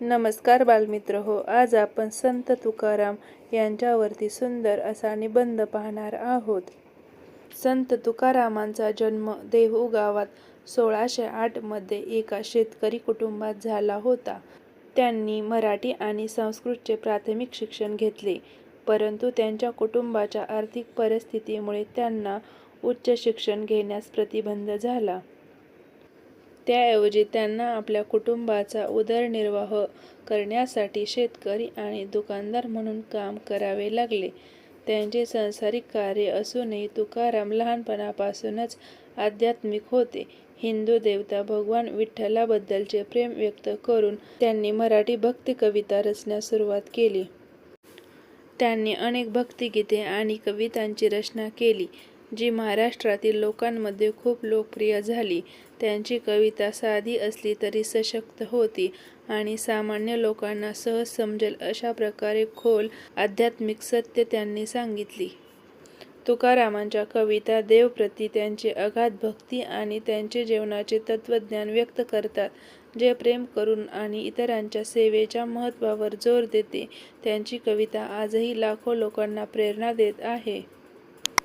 नमस्कार बालमित्र हो आज आपण संत तुकाराम यांच्यावरती सुंदर असा निबंध पाहणार आहोत. संत तुकारामांचा जन्म देहू गावात सोळाशे आठमध्ये एका शेतकरी कुटुंबात झाला होता. त्यांनी मराठी आणि संस्कृतचे प्राथमिक शिक्षण घेतले परंतु त्यांच्या कुटुंबाच्या आर्थिक परिस्थितीमुळे त्यांना उच्च शिक्षण घेण्यास प्रतिबंध झाला. त्याऐवजी त्यांना आपल्या कुटुंबाचा उदरनिर्वाह करण्यासाठी शेतकरी आणि दुकानदार म्हणून काम करावे लागले. त्यांचे सांसारिक कार्य असूनही तुकाराम लहानपणापासूनच आध्यात्मिक होते. हिंदू देवता भगवान विठ्ठलाबद्दलचे प्रेम व्यक्त करून त्यांनी मराठी भक्तिकविता रचण्यास सुरुवात केली. त्यांनी अनेक भक्तिगीते आणि कवितांची रचना केली, जी महाराष्ट्रातील लोकांमध्ये खूप लोकप्रिय झाली. त्यांची कविता साधी असली तरी सशक्त होती आणि सामान्य लोकांना सहज समजेल अशा प्रकारे खोल आध्यात्मिक सत्य त्यांनी सांगितली. तुकारामांच्या कविता देवप्रती त्यांची अगाध भक्ती आणि त्यांचे जीवनाचे तत्त्वज्ञान व्यक्त करतात, जे प्रेम करून आणि इतरांच्या सेवेच्या महत्त्वावर जोर देते. त्यांची कविता आजही लाखो लोकांना प्रेरणा देत आहे.